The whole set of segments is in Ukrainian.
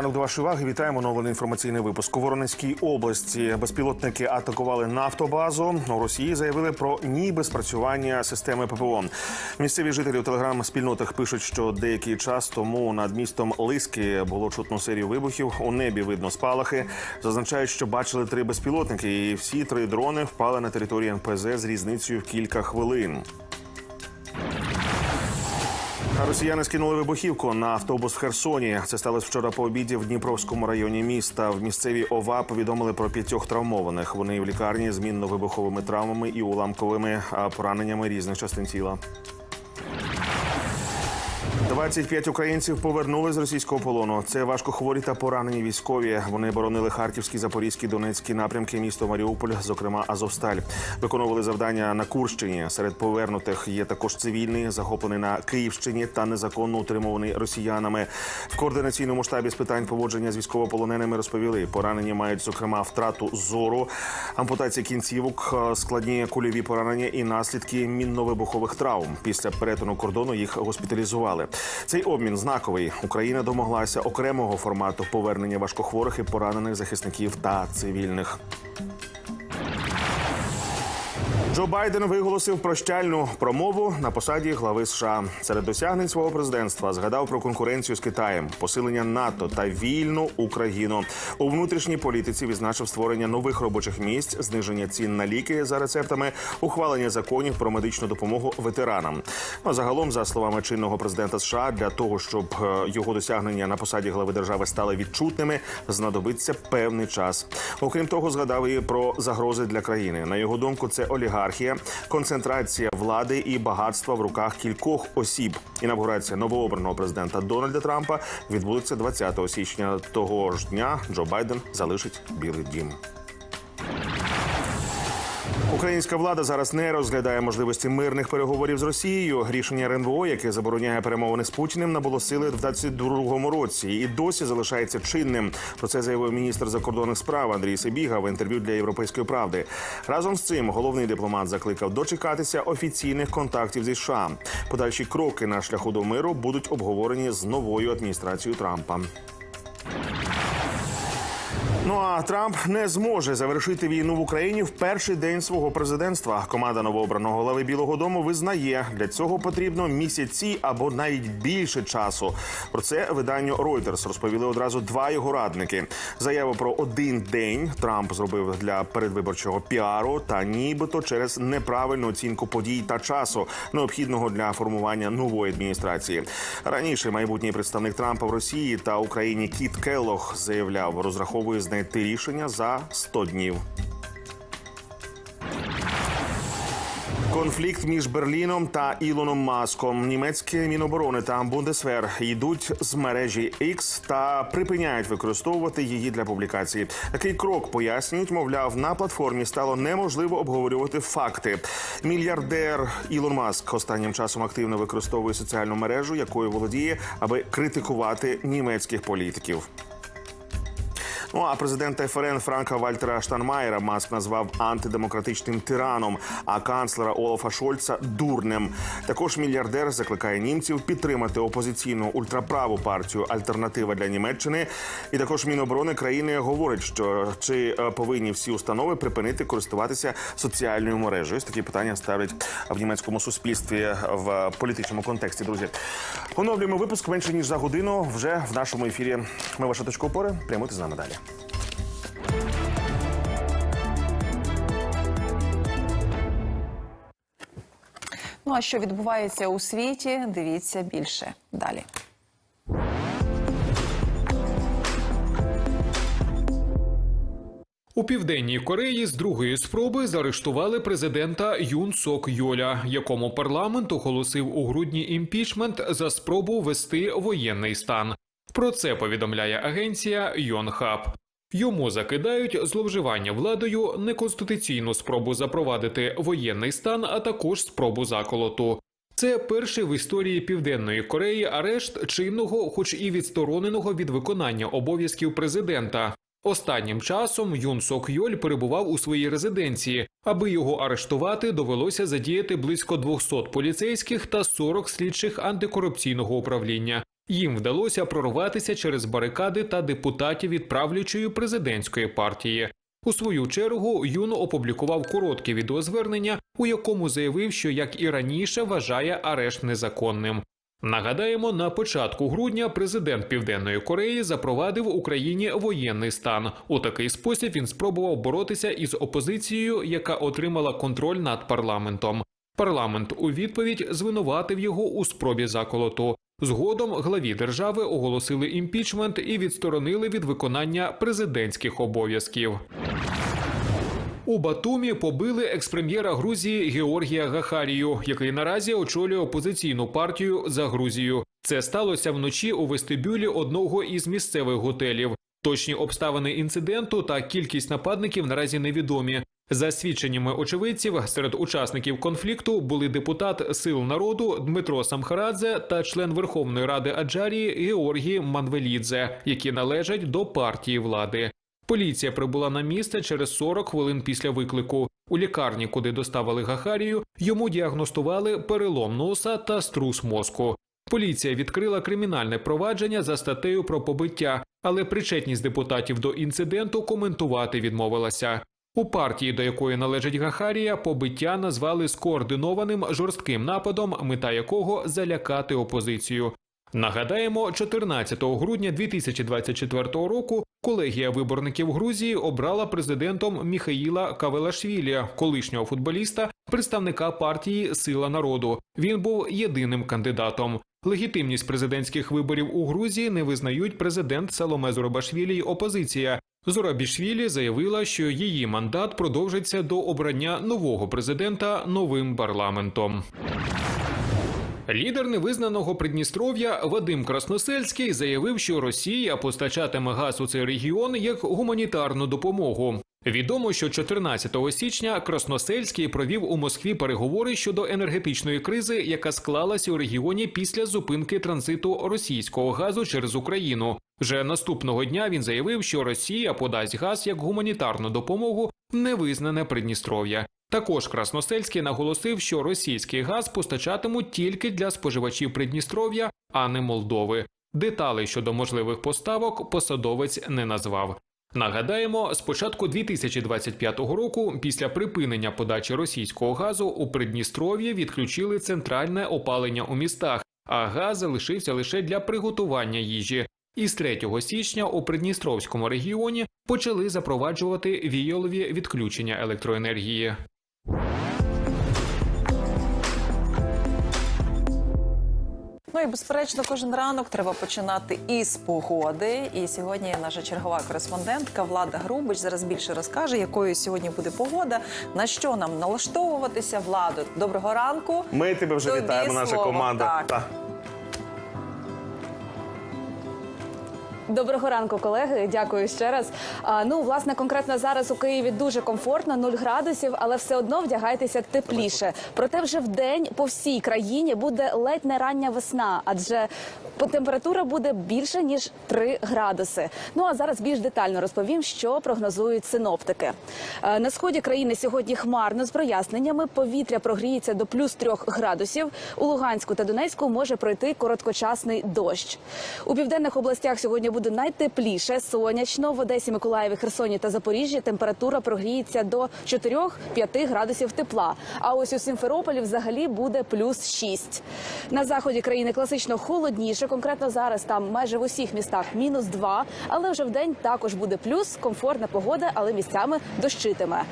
ранок до вашої уваги. Вітаємо новий інформаційний випуск. У Воронезькій області безпілотники атакували нафтобазу. У Росії заявили про ніби спрацювання системи ППО. Місцеві жителі у телеграм-спільнотах пишуть, що деякий час тому над містом Лиски було чутно серію вибухів. У небі видно спалахи. Зазначають, що бачили три безпілотники, і всі три дрони впали на територію НПЗ з різницею в кілька хвилин. Росіяни скинули вибухівку на автобус в Херсоні. Це сталося вчора по обіді в Дніпровському районі міста. В місцевій ОВА повідомили про п'ятьох травмованих. Вони в лікарні з мінно-вибуховими травмами і уламковими пораненнями різних частин тіла. 25 українців повернули з російського полону. Це важкохворі та поранені військові. Вони боронили Харківський, Запорізький, Донецький напрямки, місто Маріуполь, зокрема Азовсталь. Виконували завдання на Курщині. Серед повернутих є також цивільний, захоплений на Київщині та незаконно утримуваний росіянами. В координаційному штабі з питань поводження з військовополоненими розповіли, поранені мають зокрема втрату зору, ампутації кінцівок, е, складні кульові поранення і наслідки мінно-вибухових травм. Після перетину кордону їх госпіталізували. Цей обмін знаковий. Україна домоглася окремого формату повернення важкохворих і поранених захисників та цивільних. Джо Байден виголосив прощальну промову на посаді глави США. Серед досягнень свого президентства згадав про конкуренцію з Китаєм, посилення НАТО та вільну Україну. У внутрішній політиці відзначив створення нових робочих місць, зниження цін на ліки за рецептами, ухвалення законів про медичну допомогу ветеранам. Ну, загалом, за словами чинного президента США, для того, щоб е, його досягнення на посаді глави держави стали відчутними, знадобиться певний час. Окрім того, згадав і про загрози для країни. На його думку, це олігархія, концентрація влади і багатства в руках кількох осіб. Інавгурація новообраного президента Дональда Трампа відбудеться 20 січня. Того ж дня Джо Байден залишить Білий Дім. Українська влада зараз не розглядає можливості мирних переговорів з Росією. Рішення РНБО, яке забороняє перемовини з Путіним, набуло сили в 22-му році і досі залишається чинним. Про це заявив міністр закордонних справ Андрій Сибіга в інтерв'ю для Європейської правди. Разом з цим головний дипломат закликав дочекатися офіційних контактів зі США. Подальші кроки на шляху до миру будуть обговорені з новою адміністрацією Трампа. Ну а Трамп не зможе завершити війну в Україні в перший день свого президентства. Команда новообраного голови Білого Дому визнає, для цього потрібно місяці або навіть більше часу. Про це виданню Reuters розповіли одразу два його радники. Заяву про один день Трамп зробив для передвиборчого піару та нібито через неправильну оцінку подій та часу, необхідного для формування нової адміністрації. Раніше майбутній представник Трампа в Росії та Україні Кіт Келлог заявляв, розраховує знайти рішення за 100 днів. Конфлікт між Берліном та Ілоном Маском. Німецьке міноборони та Бундесвер йдуть з мережі X та припиняють використовувати її для публікації. Такий крок пояснюють, мовляв, на платформі стало неможливо обговорювати факти. Мільярдер Ілон Маск останнім часом активно використовує соціальну мережу, якою володіє, аби критикувати німецьких політиків. Ну а президента ФРН Франка Вальтера Штанмаєра Маск назвав антидемократичним тираном, а канцлера Олафа Шольца дурнем. Також мільярдер закликає німців підтримати опозиційну ультраправу партію Альтернатива для Німеччини. І також Міноборони країни говорить, що чи е, повинні всі установи припинити користуватися соціальною мережею. Ось такі питання ставлять в німецькому суспільстві в політичному контексті. Друзі, оновлюємо випуск менше ніж за годину. Вже в нашому ефірі. Ми ваша точка опори. Прямуйте з нами далі. Ну а що відбувається у світі? Дивіться більше далі. У південній Кореї з другої спроби заарештували президента Юн Сок Йоля, якому парламент оголосив у грудні імпічмент за спробу ввести воєнний стан. Про це повідомляє агенція Йонхаб. Йому закидають зловживання владою, неконституційну спробу запровадити воєнний стан, а також спробу заколоту. Це перший в історії Південної Кореї арешт чинного, хоч і відстороненого від виконання обов'язків президента. Останнім часом Юн Сок Йоль перебував у своїй резиденції. Аби його арештувати, довелося задіяти близько 200 поліцейських та 40 слідчих антикорупційного управління. Їм вдалося прорватися через барикади та депутатів від правлячої президентської партії. У свою чергу Юн опублікував коротке відеозвернення, у якому заявив, що як і раніше вважає арешт незаконним. Нагадаємо, на початку грудня президент Південної Кореї запровадив Україні воєнний стан. У такий спосіб він спробував боротися із опозицією, яка отримала контроль над парламентом. Парламент у відповідь звинуватив його у спробі заколоту. Згодом главі держави оголосили імпічмент і відсторонили від виконання президентських обов'язків. У Батумі побили експрем'єра Грузії Георгія Гахарію, який наразі очолює опозиційну партію за Грузію. Це сталося вночі у вестибюлі одного із місцевих готелів. Точні обставини інциденту та кількість нападників наразі невідомі. За свідченнями очевидців, серед учасників конфлікту були депутат Сил народу Дмитро Самхарадзе та член Верховної Ради Аджарії Георгій Манвелідзе, які належать до партії влади. Поліція прибула на місце через 40 хвилин після виклику. У лікарні, куди доставили Гахарію, йому діагностували перелом носа та струс мозку. Поліція відкрила кримінальне провадження за статтею про побиття, але причетність депутатів до інциденту коментувати відмовилася. У партії, до якої належить Гахарія, побиття назвали скоординованим жорстким нападом, мета якого залякати опозицію. Нагадаємо, 14 грудня 2024 року колегія виборників Грузії обрала президентом Міхаїла Кавелашвілі, колишнього футболіста, представника партії Сила народу. Він був єдиним кандидатом. Легітимність президентських виборів у Грузії не визнають президент Саломе Зурабашвілі й опозиція. Зурабішвілі заявила, що її мандат продовжиться до обрання нового президента новим парламентом. Лідер невизнаного Придністров'я Вадим Красносельський заявив, що Росія постачатиме газ у цей регіон як гуманітарну допомогу. Відомо, що 14 січня Красносельський провів у Москві переговори щодо енергетичної кризи, яка склалася у регіоні після зупинки транзиту російського газу через Україну. Вже наступного дня він заявив, що Росія подасть газ як гуманітарну допомогу в невизнане Придністров'я. Також Красносельський наголосив, що російський газ постачатимуть тільки для споживачів Придністров'я, а не Молдови. Деталей щодо можливих поставок посадовець не назвав. Нагадаємо, з початку 2025 року, після припинення подачі російського газу у Придністров'ї відключили центральне опалення у містах, а газ залишився лише для приготування їжі. І з 3 січня у Придністровському регіоні почали запроваджувати віялові відключення електроенергії. Ну і безперечно, кожен ранок треба починати із погоди. І сьогодні наша чергова кореспондентка Влада Грубич зараз більше розкаже, якою сьогодні буде погода, на що нам налаштовуватися. Владу, доброго ранку. Ми тебе вже Тобі вітаємо, наша слово, команда. так. Доброго ранку, колеги. Дякую ще раз. А, ну, власне, конкретно зараз у Києві дуже комфортно, 0 градусів, але все одно вдягайтеся тепліше. Проте вже в день по всій країні буде ледь не рання весна, адже температура буде більше ніж 3 градуси. Ну а зараз більш детально розповім, що прогнозують синоптики. На сході країни сьогодні хмарно з проясненнями. Повітря прогріється до плюс 3 градусів. У Луганську та Донецьку може пройти короткочасний дощ. У південних областях сьогодні буде найтепліше, сонячно. В Одесі, Миколаєві, Херсоні та Запоріжжі температура прогріється до 4-5 градусів тепла. А ось у Сімферополі взагалі буде плюс 6. На заході країни класично холодніше. Конкретно зараз там майже в усіх містах мінус 2, але вже в день також буде плюс, комфортна погода, але місцями дощитиме.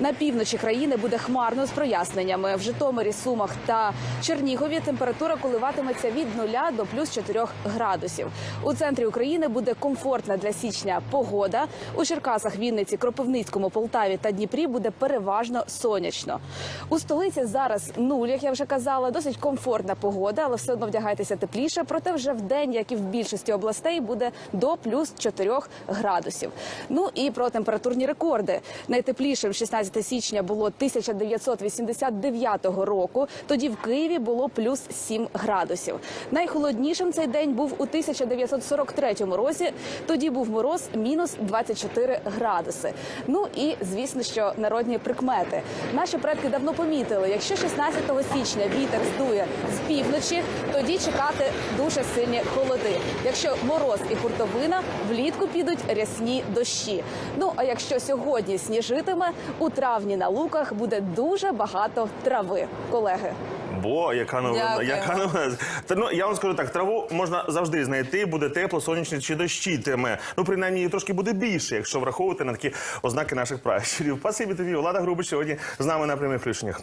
На півночі країни буде хмарно з проясненнями. В Житомирі, Сумах та Чернігові температура коливатиметься від 0 до плюс 4 градусів. У центрі України буде комфортна для січня погода. У Черкасах, Вінниці, Кропивницькому, Полтаві та Дніпрі буде переважно сонячно. У столиці зараз нуль, як я вже казала, досить комфортна погода, але все одно вдягайтеся тепліше. Проте вже в день, як і в більшості областей, буде до плюс 4 градусів. Ну і про температурні рекорди. Найтеплішим 16 січня було 1989 року. Тоді в Києві було плюс 7 градусів. Найхолоднішим цей день був у 1943 морозі. Тоді був мороз мінус 24 градуси. Ну і звісно, що народні прикмети. Наші предки давно помітили, якщо 16 січня вітер здує з півночі, тоді чекати дуже сильні холоди. Якщо мороз і хуртовина, влітку підуть рясні дощі. Ну а якщо сьогодні сніжитиме, у травні на луках буде дуже багато трави. Колеги. Бо яка новина, Дякую. яка новина. Та, ну, я вам скажу так, траву можна завжди знайти, буде тепло, сонячно чи дощитиме. Ну, принаймні, її трошки буде більше, якщо враховувати на такі ознаки наших пращурів. Пасибі тобі, Влада Грубич сьогодні з нами на прямих включеннях.